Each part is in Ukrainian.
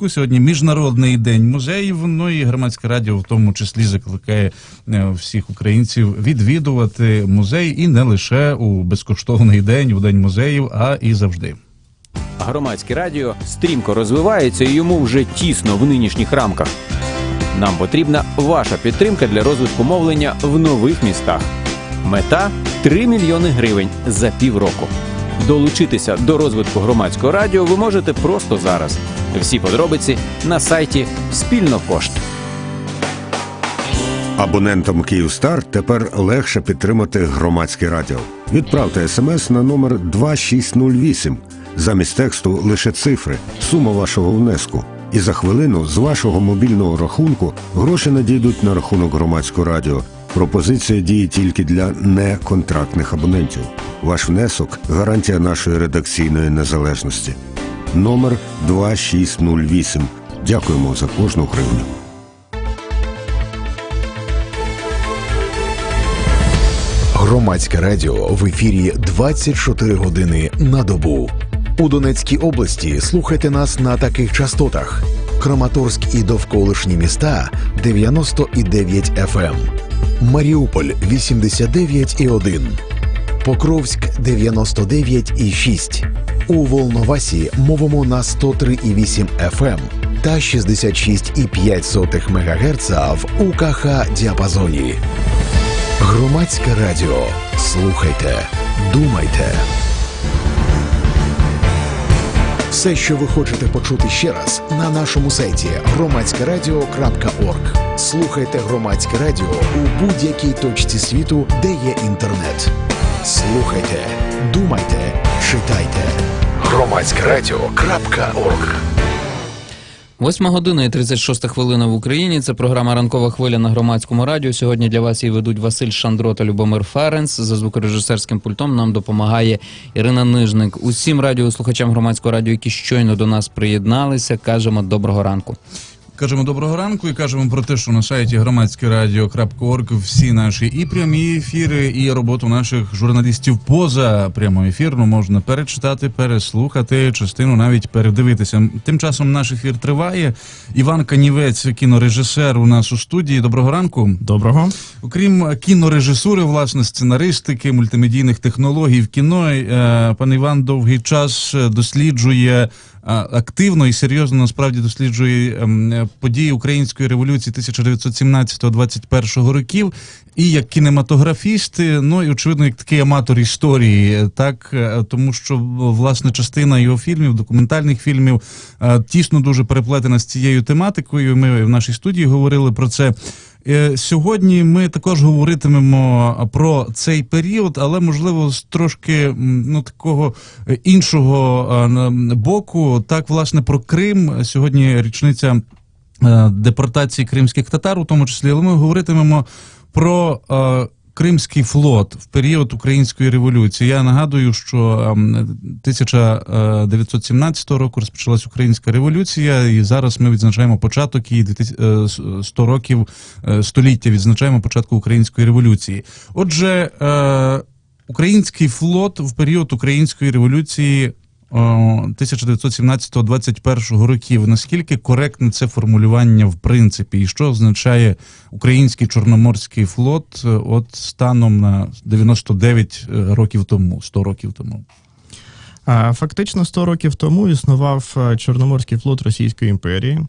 Луцьку. Сьогодні міжнародний день музеїв. Ну і громадське радіо в тому числі закликає е, всіх українців відвідувати музей і не лише у безкоштовний день, у день музеїв, а і завжди. Громадське радіо стрімко розвивається і йому вже тісно в нинішніх рамках. Нам потрібна ваша підтримка для розвитку мовлення в нових містах. Мета 3 мільйони гривень за півроку. Долучитися до розвитку громадського радіо ви можете просто зараз. Всі подробиці на сайті Спільно кошт. Абонентам Київстар тепер легше підтримати громадське радіо. Відправте смс на номер 2608. Замість тексту лише цифри, сума вашого внеску. І за хвилину з вашого мобільного рахунку гроші надійдуть на рахунок громадського радіо. Пропозиція діє тільки для неконтрактних абонентів. Ваш внесок гарантія нашої редакційної незалежності. Номер 2608. Дякуємо за кожну гривню. Громадське радіо в ефірі 24 години на добу. У Донецькій області слухайте нас на таких частотах: Краматорськ і довколишні міста 99 FM, Маріуполь 89,1, Покровськ 99,6. У Волновасі мовимо на 103,8 FM та 66,5 МГц в УКХ діапазоні. Громадське радіо. Слухайте, думайте. Все, що ви хочете почути ще раз, на нашому сайті громадськерадіо.орг. Слухайте громадське радіо у будь-якій точці світу, де є інтернет. Слухайте, думайте, читайте. Громадське радіо.орг Восьма година і 36 хвилина в Україні. Це програма Ранкова хвиля на громадському радіо. Сьогодні для вас її ведуть Василь Шандро та Любомир Ференс. За звукорежисерським пультом нам допомагає Ірина Нижник. Усім радіослухачам громадського радіо, які щойно до нас приєдналися, кажемо доброго ранку. Кажемо доброго ранку і кажемо про те, що на сайті громадськерадіо.орг всі наші і прямі ефіри, і роботу наших журналістів поза прямою ефірну можна перечитати, переслухати, частину навіть передивитися. Тим часом наш ефір триває. Іван Канівець, кінорежисер, у нас у студії. Доброго ранку. Доброго. Окрім кінорежисури, власне, сценаристики, мультимедійних технологій в кіно, е, пан Іван довгий час досліджує. Активно і серйозно насправді досліджує ем, події української революції 1917-21 років, і як кінематографіст, е, ну і очевидно, як такий аматор історії, так е, тому що власне частина його фільмів, документальних фільмів, е, тісно дуже переплетена з цією тематикою. Ми в нашій студії говорили про це. Е, Сьогодні ми також говоритимемо про цей період, але можливо з трошки ну такого е, іншого боку. Так, власне, про Крим сьогодні річниця е, депортації кримських татар, у тому числі, але ми говоритимемо про. Е, Кримський флот в період української революції. Я нагадую, що ем, 1917 року розпочалась українська революція, і зараз ми відзначаємо початок її 2000, е, 100 років е, століття. Відзначаємо початку української революції. Отже, е, український флот в період української революції. 1917-21 років. Наскільки коректне це формулювання в принципі, і що означає український чорноморський флот е, от станом на 99 років тому, 100 років тому? Фактично 100 років тому існував е, Чорноморський флот Російської імперії.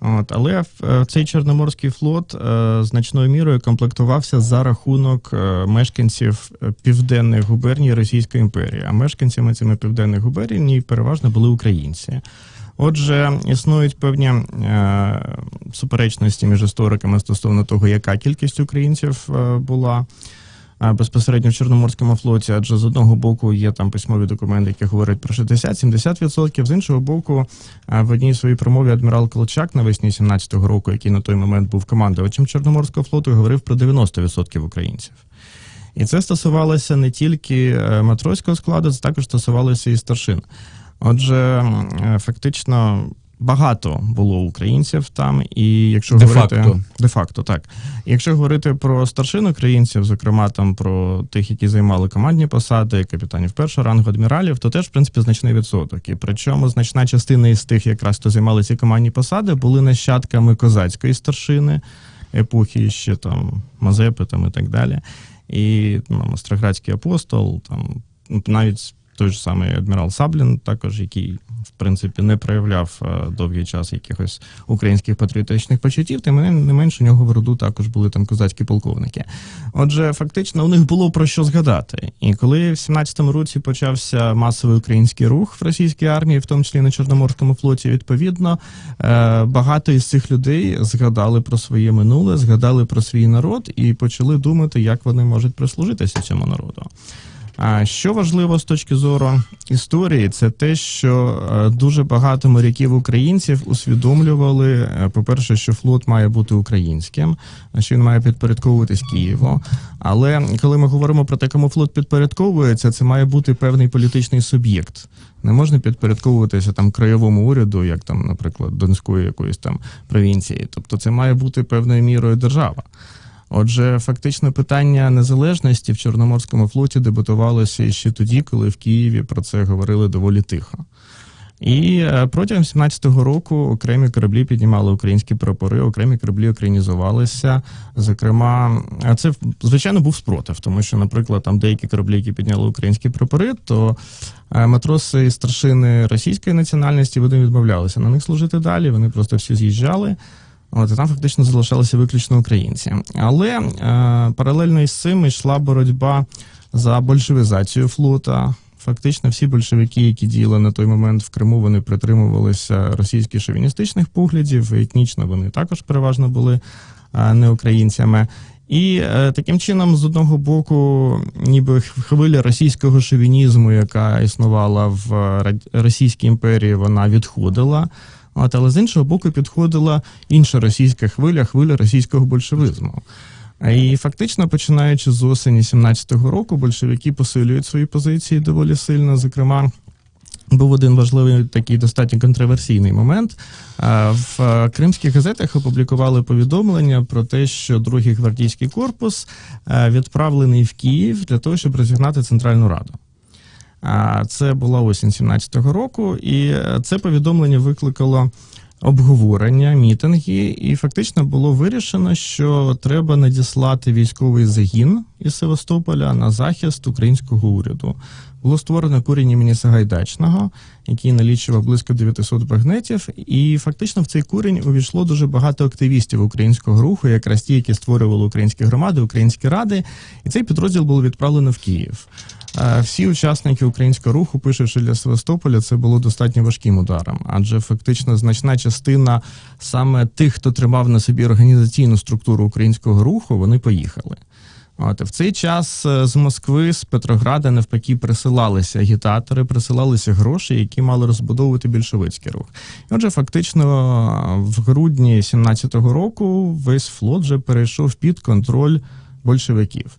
От, але е, цей Чорноморський флот е, значною мірою комплектувався за рахунок е, мешканців південних губерній Російської імперії. А мешканцями цими південних губерній переважно були українці. Отже, існують певні суперечності між істориками стосовно того, яка кількість українців була безпосередньо в Чорноморському флоті, адже з одного боку є там письмові документи, які говорять про 60-70%, з іншого боку, в одній своїй промові адмірал Колчак навесні 17-го року, який на той момент був командувачем Чорноморського флоту, говорив про 90% українців. І це стосувалося не тільки е, матросського складу, це також стосувалося і старшин. Отже, е, фактично. Багато було українців там, і якщо Де-факто. говорити де-факто, так. Якщо говорити про старшин українців, зокрема там про тих, які займали командні посади, капітанів першого рангу, адміралів, то теж в принципі значний відсоток. І причому значна частина із тих, якраз хто займали ці командні посади, були нащадками козацької старшини епохи ще там Мазепи там і так далі. І ну, Остроградський апостол, там навіть той ж самий адмірал Саблін, також який в принципі не проявляв е, довгий час якихось українських патріотичних почуттів, тим не менше у нього в роду також були там козацькі полковники. Отже, фактично у них було про що згадати. І коли в 17-му році почався масовий український рух в російській армії, в тому числі на Чорноморському флоті, відповідно е, багато із цих людей згадали про своє минуле, згадали про свій народ і почали думати, як вони можуть прислужитися цьому народу. А що важливо з точки зору історії, це те, що е, дуже багато моряків українців усвідомлювали, е, по-перше, що флот має бути українським, що він має підпорядковуватись Києву. Але коли ми говоримо про те, кому флот підпорядковується, це має бути певний політичний суб'єкт. Не можна підпорядковуватися там краєвому уряду, як там, наприклад, Донської якоїсь там провінції. Тобто, це має бути певною мірою держава. Отже, фактично питання незалежності в Чорноморському флоті дебатувалося ще тоді, коли в Києві про це говорили доволі тихо. І е, протягом 17-го року окремі кораблі піднімали українські прапори, окремі кораблі українізувалися. Зокрема, це звичайно був спротив, тому що, наприклад, там деякі кораблі, які підняли українські прапори, то е, матроси і старшини російської національності вони відмовлялися на них служити далі. Вони просто всі з'їжджали. От і там фактично залишалися виключно українці. Але е, паралельно із цим йшла боротьба за большевізацію флота. Фактично, всі большевики, які діяли на той момент в Криму, вони притримувалися російських шовіністичних поглядів. Етнічно вони також переважно були е, не українцями. І е, таким чином, з одного боку, ніби хвиля російського шовінізму, яка існувала в е, Російській імперії, вона відходила. От, але з іншого боку, підходила інша російська хвиля, хвиля російського большевизму. І фактично, починаючи з осені 17-го року, большевики посилюють свої позиції доволі сильно. Зокрема, був один важливий такий достатньо контроверсійний момент. В е, кримських газетах опублікували повідомлення про те, що другий гвардійський корпус е, відправлений в Київ для того, щоб розігнати Центральну Раду. Це була осінь 17-го року, і е, це повідомлення викликало обговорення, мітинги, і фактично було вирішено, що треба надіслати військовий загін із Севастополя на захист українського уряду. Було створено курінь імені Сагайдачного, який налічував близько 900 багнетів, і фактично в цей курінь увійшло дуже багато активістів українського руху, якраз ті, які створювали українські громади, українські ради, і цей підрозділ було відправлено в Київ. Е, Всі учасники українського руху пишуть, що для Севастополя це було достатньо важким ударом, адже фактично значна частина саме тих, хто тримав на собі організаційну структуру українського руху, вони поїхали. От в цей час е, з Москви, з Петрограда, навпаки, присилалися агітатори, присилалися гроші, які мали розбудовувати більшовицький рух. І отже, фактично, в грудні 17-го року весь флот вже перейшов під контроль большевиків.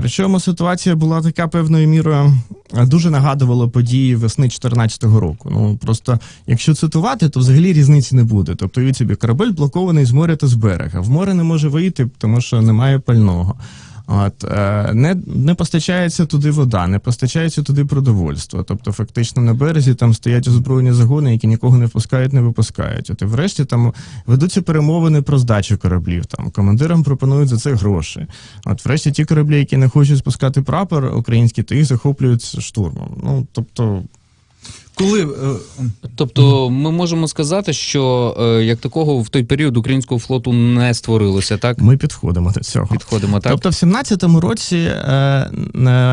Причому ситуація була така певною мірою е, дуже нагадувала події весни 14-го року. Ну просто якщо цитувати, то взагалі різниці не буде. Тобто від собі корабель блокований з моря та з берега. В море не може вийти, тому що немає пального. От е, не, не постачається туди вода, не постачається туди продовольство. Тобто, фактично на березі там стоять озброєні загони, які нікого не впускають, не випускають. От і врешті там ведуться перемовини про здачу кораблів. Там командирам пропонують за це гроші. От, врешті, ті кораблі, які не хочуть спускати прапор український, то їх захоплюють штурмом. Ну тобто, Коли е, Тобто, ми можемо сказати, що е, як такого в той період українського флоту не створилося, так? ми підходимо до цього. Підходимо, так? Тобто, в 17-му році е,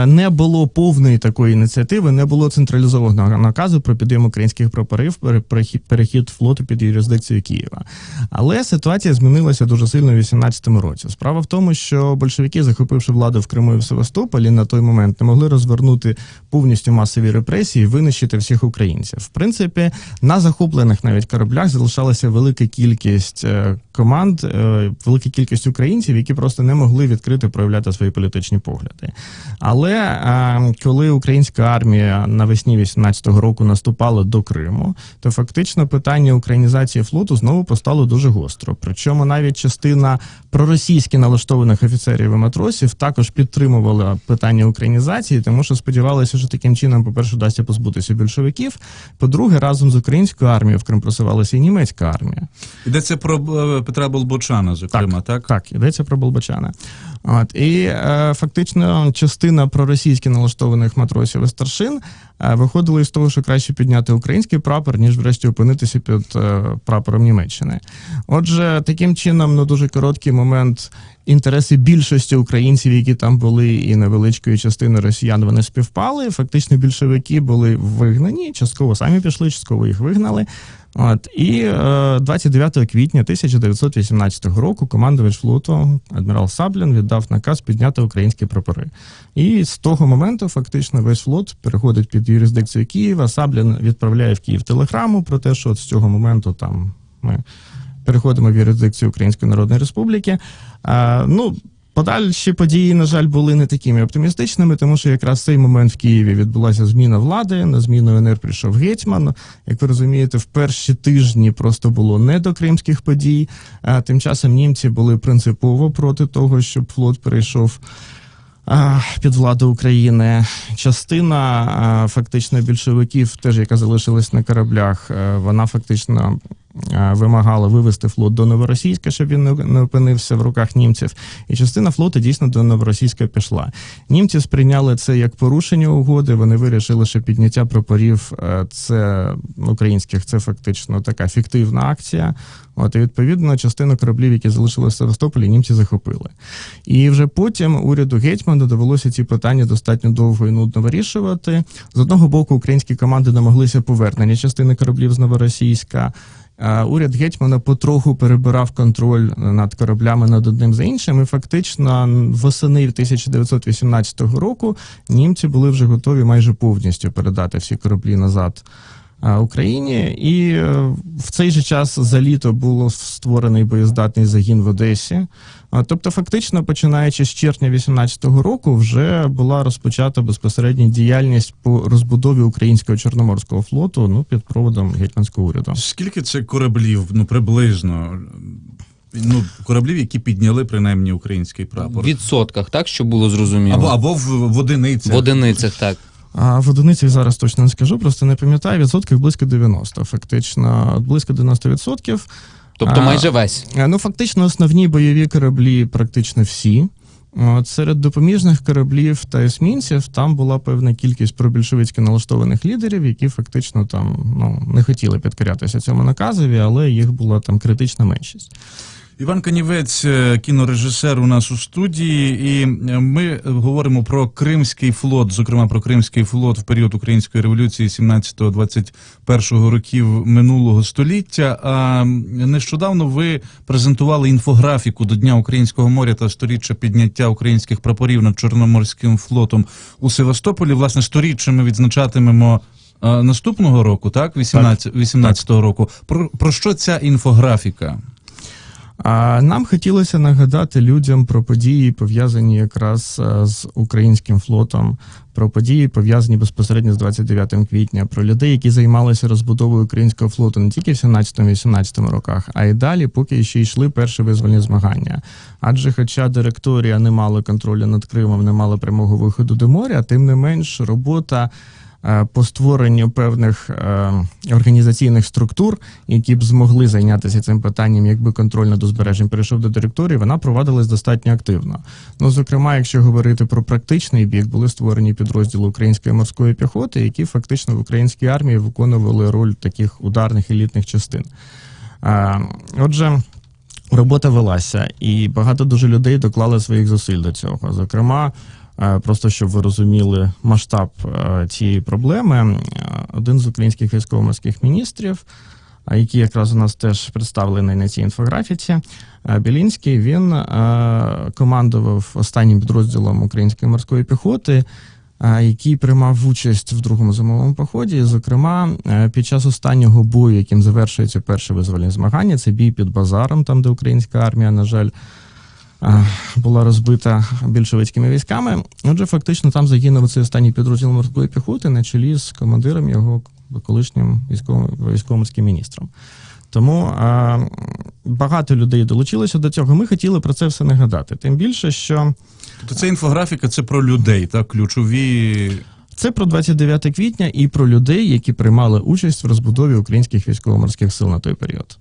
не було повної такої ініціативи, не було централізованого наказу про підйом українських прапорів, перехід, перехід флоту під юрисдикцію Києва. Але ситуація змінилася дуже сильно в 18-му році. Справа в тому, що большевики, захопивши владу в Криму і в Севастополі, на той момент не могли розвернути повністю масові репресії, винищити всіх українців українців. В принципі, на захоплених навіть кораблях залишалася велика кількість е, команд, е, велика кількість українців, які просто не могли відкрити проявляти свої політичні погляди. Але е, коли українська армія навесні 18-го року наступала до Криму, то фактично питання українізації флоту знову постало дуже гостро. Причому навіть частина проросійськи налаштованих офіцерів і матросів також підтримувала питання українізації, тому що сподівалися, що таким чином, по-перше, вдасться позбутися більшовиків. По-друге, разом з українською армією в Крим просувалася і німецька армія. Йдеться про е, Петра Болбочана, зокрема, так? Так, йдеться про Болбачана. От і е, фактично частина проросійськи налаштованих матросів і старшин е, виходила із того, що краще підняти український прапор, ніж врешті опинитися під е, прапором Німеччини. Отже, таким чином, на дуже короткий момент. Інтереси більшості українців, які там були, і невеличкої частини росіян вони співпали. Фактично, більшовики були вигнані, частково самі пішли, частково їх вигнали. От і е, 29 квітня 1918 року командувач флоту адмірал Саблін віддав наказ підняти українські прапори. І з того моменту фактично весь флот переходить під юрисдикцію Києва. Саблін відправляє в Київ телеграму про те, що от з цього моменту там ми переходимо в юрисдикцію Української Народної Республіки. А, ну, Подальші події, на жаль, були не такими оптимістичними, тому що якраз в цей момент в Києві відбулася зміна влади. На зміну НР прийшов гетьман. Як ви розумієте, в перші тижні просто було не до кримських подій. А тим часом німці були принципово проти того, щоб флот перейшов. Під владу України частина фактично більшовиків, теж яка залишилась на кораблях, вона фактично е, вимагала вивести флот до Новоросійська, щоб він не- опинився в руках німців. І частина флоту дійсно до Новоросійська пішла. Німці сприйняли це як порушення угоди. Вони вирішили, що підняття прапорів е, це українських, це фактично така фіктивна акція. От і відповідно частину кораблів, які залишилися в Севастополі, німці захопили. І вже потім уряду гетьмана довелося ці питання достатньо довго і нудно вирішувати. З одного боку, українські команди намаглися повернення частини кораблів з Новоросійська. А Уряд гетьмана потроху перебирав контроль над кораблями над одним за іншим. І фактично восени 1918 року німці були вже готові майже повністю передати всі кораблі назад Україні. І е, в цей же час за літо було створений боєздатний загін в Одесі. Тобто, фактично, починаючи з червня 18-го року, вже була розпочата безпосередня діяльність по розбудові українського чорноморського флоту ну під проводом гетьманського уряду. Скільки це кораблів, ну приблизно? Ну, кораблів, які підняли принаймні український прапор В відсотках, так, щоб було зрозуміло. Або, або в, в одиницях. В одиницях, так. А в одиницях зараз точно не скажу, просто не пам'ятаю. Відсотків близько 90. Фактично, близько 90 відсотків. Тобто майже весь. Е, Ну, фактично, основні бойові кораблі практично всі. От серед допоміжних кораблів та есмінців там була певна кількість пробільшовицьки налаштованих лідерів, які фактично там ну не хотіли підкорятися цьому наказові, але їх була там критична меншість. Іван Канівець, е, кінорежисер у нас у студії, і е, ми говоримо про Кримський флот, зокрема про Кримський флот в період Української революції 17-21 років минулого століття. А нещодавно ви презентували інфографіку до Дня українського моря та сторіччя підняття українських прапорів над Чорноморським флотом у Севастополі. Власне, сторіччя ми відзначатимемо. е, Наступного року, так, 18, 18-го року. Про, про що ця інфографіка? А нам хотілося нагадати людям про події, пов'язані якраз е, з українським флотом, про події, пов'язані безпосередньо з 29 квітня, про людей, які займалися розбудовою українського флоту не тільки в 17-18 роках, а й далі, поки ще йшли перші визвольні змагання. Адже, хоча директорія не мала контролю над Кримом, не мала прямого виходу до моря, тим не менш робота. Е, По створенню певних е, організаційних структур, які б змогли зайнятися цим питанням, якби контроль над узбережжям перейшов до директорії, вона провадилась достатньо активно. Ну, зокрема, якщо говорити про практичний бік, були створені підрозділи української морської піхоти, які фактично в українській армії виконували роль таких ударних елітних частин. Е, Отже. Робота велася, і багато дуже людей доклали своїх зусиль до цього. Зокрема, просто щоб ви розуміли масштаб е, цієї проблеми, е, один з українських військово-морських міністрів, який якраз у нас теж представлений на цій інфографіці, е, Білінський, він е, командував останнім підрозділом української морської піхоти. який приймав участь в другому зимовому поході. Зокрема, е, під час останнього бою, яким завершується перше визвольне змагання, це бій під базаром, там де українська армія, на жаль. А, Була розбита більшовицькими військами. Отже, фактично там загинув цей останній підрозділ морської піхоти на чолі з командиром його колишнім військово-морським міністром. Тому а, багато людей долучилося до цього. Ми хотіли про це все нагадати. Тим більше, що Тобто це інфографіка, це про людей, так, ключові. це про 29 квітня і про людей, які приймали участь в розбудові українських військово-морських сил на той період.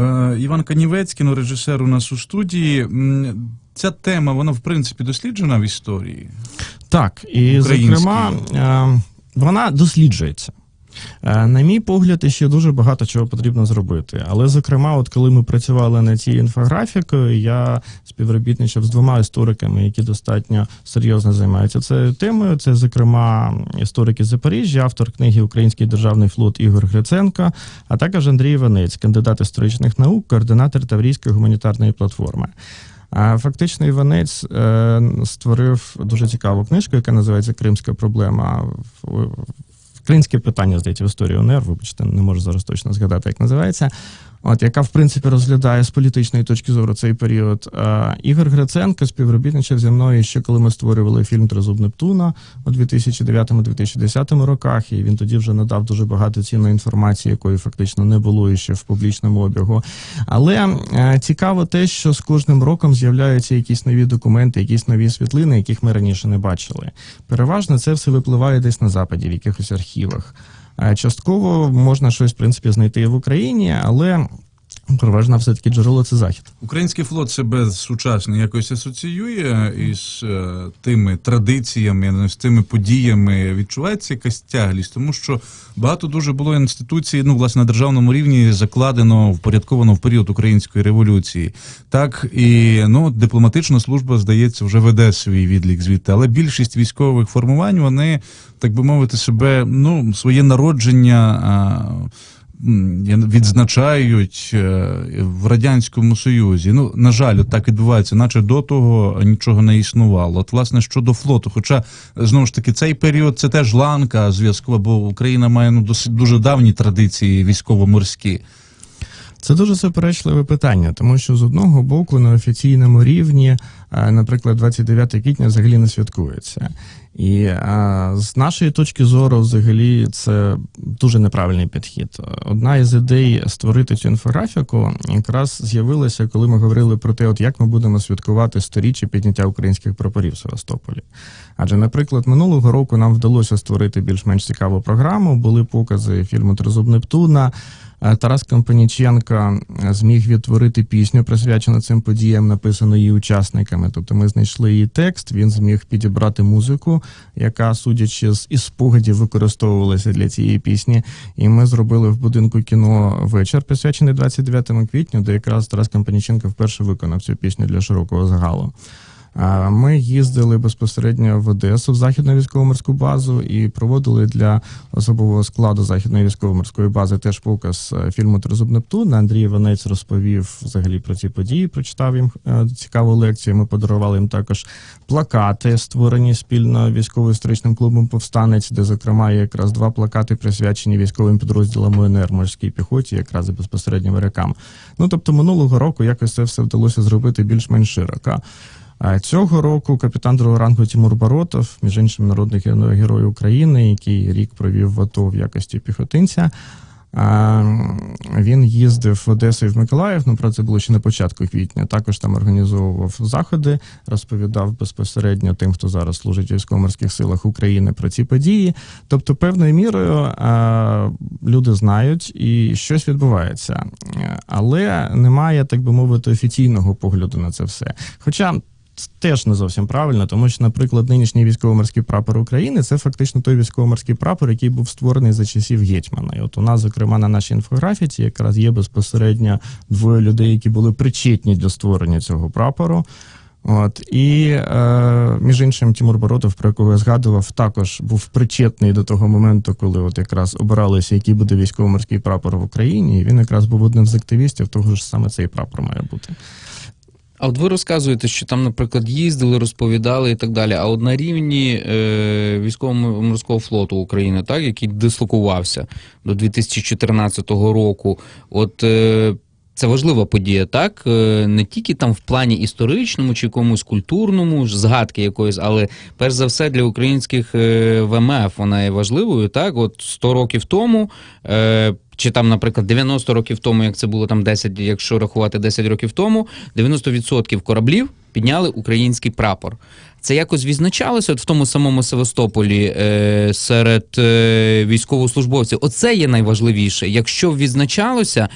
Е, Іван Канівець, кінорежисер у нас у студії. Ця тема, вона в принципі досліджена в історії. Так, і зокрема, е, вона досліджується. Е, На мій погляд, ще дуже багато чого потрібно зробити. Але, зокрема, от коли ми працювали над цією інфографікою, я співробітничав з двома істориками, які достатньо серйозно займаються цією темою. Це, зокрема, історики Запоріжжя, автор книги Український державний флот Ігор Гриценко, а також Андрій Іванець, кандидат історичних наук, координатор Таврійської гуманітарної платформи. А фактично Іванець е, створив дуже цікаву книжку, яка називається Кримська проблема. В- питання, здається, в історії УНР, вибачте, не можу зараз точно згадати, як називається. От, яка в принципі розглядає з політичної точки зору цей період. Е, Ігор Гриценко співробітничав зі мною ще коли ми створювали фільм Тризуб Нептуна у 2009-2010 роках, і він тоді вже надав дуже багато цінної інформації, якої фактично не було ще в публічному обігу. Але е, цікаво те, що з кожним роком з'являються якісь нові документи, якісь нові світлини, яких ми раніше не бачили. Переважно це все випливає десь на западі, в якихось архівах. Е, Частково можна щось в принципі знайти в Україні, але переважно все-таки джерело це захід. Український флот себе сучасно якось асоціює із е, тими традиціями, ну, з тими подіями. Відчувається якась тяглість, тому що багато дуже було інституцій, ну власне на державному рівні закладено, впорядковано в період української революції. Так і ну дипломатична служба, здається, вже веде свій відлік звідти, але більшість військових формувань вони, так би мовити, себе ну своє народження. Я- відзначають е, в радянському союзі. Ну на жаль, так відбувається, наче до того нічого не існувало. От власне щодо флоту, хоча знову ж таки цей період це теж ланка зв'язкова, бо Україна має ну досить дуже давні традиції військово-морські. Це дуже суперечливе питання, тому що з одного боку на офіційному рівні, е, наприклад, 29 квітня взагалі не святкується. І е, з нашої точки зору, взагалі, це дуже неправильний підхід. Одна із ідей створити цю інфографіку якраз з'явилася, коли ми говорили про те, от як ми будемо святкувати сторіччя підняття українських прапорів в Севастополі. Адже, наприклад, минулого року нам вдалося створити більш-менш цікаву програму. Були покази фільму Тризуб Нептуна. Е, Тарас Компаніченко е, зміг відтворити пісню, присвячену цим подіям, написану її учасниками. Тобто ми знайшли її текст, він зміг підібрати музику, яка, судячи з із спогадів, використовувалася для цієї пісні. І ми зробили в будинку кіно вечір, присвячений 29 квітню, де якраз Тарас Компаніченко вперше виконав цю пісню для широкого загалу. Ми їздили безпосередньо в Одесу в західну військово-морську базу і проводили для особового складу західної військово-морської бази теж показ е, фільму Тризуб Нептун. Андрій Іванець розповів взагалі про ці події, прочитав їм е, цікаву лекцію. Ми подарували їм також плакати, створені спільно військово-історичним клубом Повстанець, де зокрема є якраз два плакати присвячені військовим підрозділам УНР морській піхоті, якраз і безпосередньо морякам. Ну тобто минулого року якось це все вдалося зробити більш-менш широко. Цього року капітан другого рангу Тимур Баротов, між іншим народний геро- герой України, який рік провів в АТО в якості піхотинця. Він їздив в Одесу і в Миколаїв. Ну про це було ще на початку квітня. Також там організовував заходи, розповідав безпосередньо тим, хто зараз служить у військово-морських силах України про ці події. Тобто, певною мірою люди знають і щось відбувається, але немає, так би мовити, офіційного погляду на це все. Хоча теж не зовсім правильно, тому що, наприклад, нинішній військово-морський прапор України це фактично той військово-морський прапор, який був створений за часів гетьмана. І от у нас, зокрема, на нашій інфографіці якраз є безпосередньо двоє людей, які були причетні до створення цього прапору. От і е, між іншим, Тимур Боротов, про якого я згадував, також був причетний до того моменту, коли от якраз обиралися, який буде військово-морський прапор в Україні. І він якраз був одним з активістів, того ж саме цей прапор має бути. А от ви розказуєте, що там, наприклад, їздили, розповідали і так далі. А от на рівні е, військово-морського флоту України, так, який дислокувався до 2014 року, от е, це важлива подія, так? Е, не тільки там в плані історичному чи якомусь культурному, згадки якоїсь, але перш за все для українських е, ВМФ вона є важливою, так? От 100 років тому. Е, чи там, наприклад, 90 років тому, як це було там 10, якщо рахувати 10 років тому, 90% кораблів підняли український прапор. Це якось відзначалося от в тому самому Севастополі е, серед е, військовослужбовців. Оце є найважливіше. Якщо відзначалося,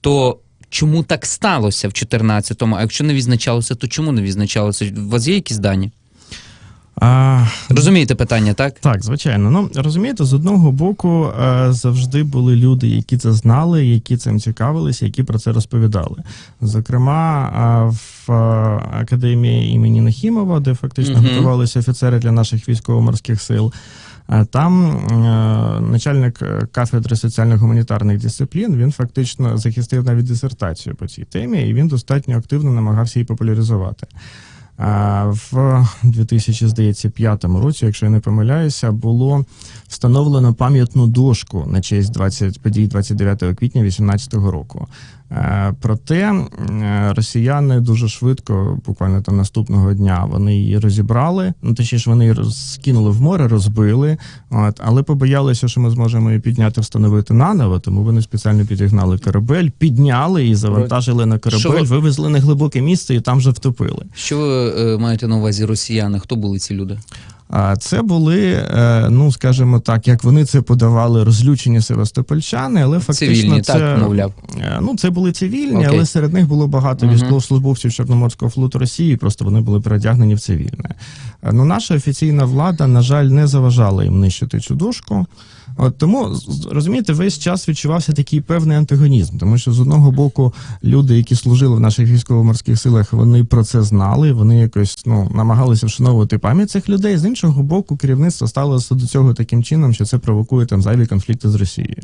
то чому так сталося в 14-му? А якщо не відзначалося, то чому не відзначалося? У вас є якісь дані? А, Розумієте питання, так? Так, звичайно. Ну розумієте, з одного боку е, завжди були люди, які це знали, які цим цікавилися, які про це розповідали. Зокрема, е, в е, академії імені Нахімова, де фактично Мгм. готувалися офіцери для наших військово-морських сил. Там начальник кафедри соціально-гуманітарних дисциплін він фактично захистив навіть дисертацію по цій темі, і він достатньо активно намагався її популяризувати. В 2005 році, якщо я не помиляюся, було встановлено пам'ятну дошку на честь 20, подій 29 квітня 2018 року. Е, Проте е, росіяни дуже швидко, буквально там наступного дня, вони її розібрали. Ну точніше, вони її роз- скинули в море, розбили. От, але побоялися, що ми зможемо її підняти, встановити наново, тому вони спеціально підігнали корабель, підняли і завантажили на корабель, Що вивезли на глибоке місце і там вже втопили. Що ви е, маєте на увазі росіяни? Хто були ці люди? А це були, е, ну скажімо так, як вони це подавали, розлючені севастопольчани, але фактично Цивільні, це так, мовляв. Е, Ну, це були цивільні, Окей. але серед них було багато Мгм. військовослужбовців Чорноморського флоту Росії, просто вони були переодягнені в цивільне. Е, Ну, наша офіційна влада, на жаль, не заважала їм нищити цю дошку. От тому розумієте, весь час відчувався такий певний антагонізм, тому що з одного боку люди, які служили в наших військово-морських силах, вони про це знали, вони якось ну намагалися вшановувати пам'ять цих людей. З іншого боку, керівництво ставилося до цього таким чином, що це провокує там зайві конфлікти з Росією.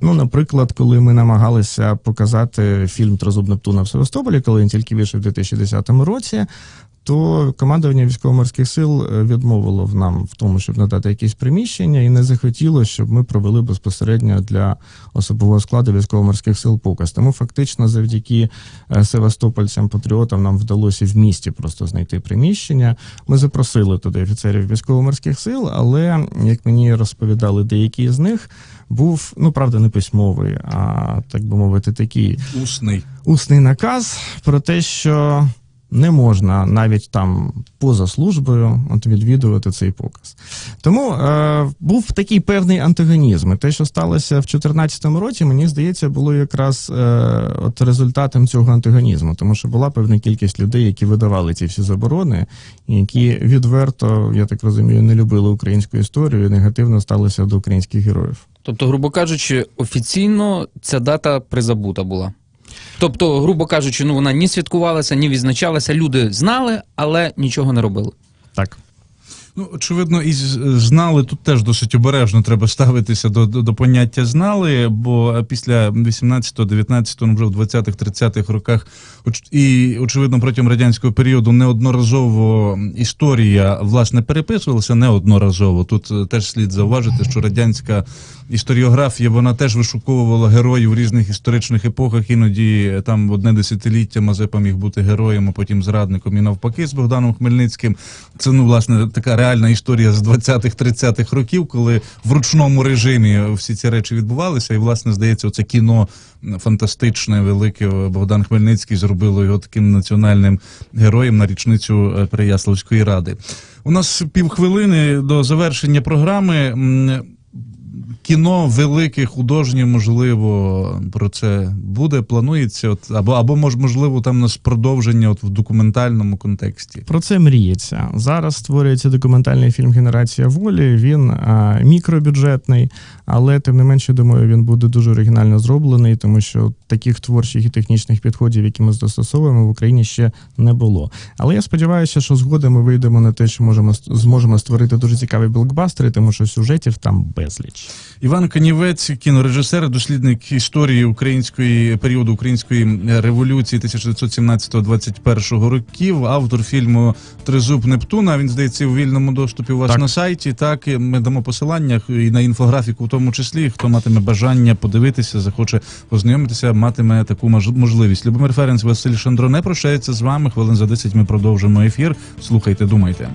Ну, наприклад, коли ми намагалися показати фільм Трозуб Нептуна в Севастополі, коли він тільки вийшов у 2010 році. То командування військово-морських сил е, відмовило в нам в тому, щоб надати якісь приміщення, і не захотіло, щоб ми провели безпосередньо для особового складу військово-морських сил показ. Тому фактично, завдяки е, севастопольцям, патріотам, нам вдалося в місті просто знайти приміщення. Ми запросили туди офіцерів військово-морських сил, але як мені розповідали деякі з них, був ну правда не письмовий, а так би мовити, такий Усний. усний наказ про те, що не можна навіть там поза службою от відвідувати цей показ. Тому е, був такий певний антагонізм. І те, що сталося в 2014 році, мені здається, було якраз е, от результатом цього антагонізму, тому що була певна кількість людей, які видавали ці всі заборони, які відверто, я так розумію, не любили українську історію і негативно сталися до українських героїв. Тобто, грубо кажучи, офіційно ця дата призабута була. Тобто, грубо кажучи, ну вона ні святкувалася, ні відзначалася. Люди знали, але нічого не робили. Так. Ну, очевидно, і знали тут теж досить обережно треба ставитися до, до, до поняття знали, бо після 18-го, 19-го, ну вже в 20-х, 30-х роках, і очевидно, протягом радянського періоду неодноразово історія власне переписувалася неодноразово. Тут е, теж слід зауважити, що радянська історіографія вона теж вишуковувала героїв в різних історичних епохах. Іноді е, там в одне десятиліття Мазепа міг бути героєм, а потім зрадником і навпаки з Богданом Хмельницьким. Це ну власне така реальна історія з 20-х-30-х років, коли в ручному режимі всі ці речі відбувалися. І власне здається, оце кіно фантастичне, велике Богдан Хмельницький зробило його таким національним героєм на річницю е, Переяславської ради. У нас півхвилини до завершення програми. Кіно велике, художнє, можливо, про це буде, планується, от, або, або мож, можливо, там у нас продовження от, в документальному контексті. Про це мріється. Зараз створюється документальний фільм Генерація волі. Він а, мікробюджетний, але тим не менше, думаю, він буде дуже оригінально зроблений, тому що таких творчих і технічних підходів, які ми застосовуємо в Україні, ще не було. Але я сподіваюся, що згодом ми вийдемо на те, що можемо зможемо створити дуже цікаві блокбастери, тому що сюжетів там безліч. Іван Канівець, кінорежисер, дослідник історії української періоду української революції 1917-21 років, автор фільму Тризуб Нептуна. Він здається у вільному доступі у вас Так. на сайті. Так ми дамо посилання і на інфографіку, в тому числі. Хто матиме бажання подивитися, захоче познайомитися, матиме таку мож- можливість. Любомир Ференц, Василь Шандро не прощається з вами. Хвилин за 10 ми продовжимо ефір. Слухайте, думайте.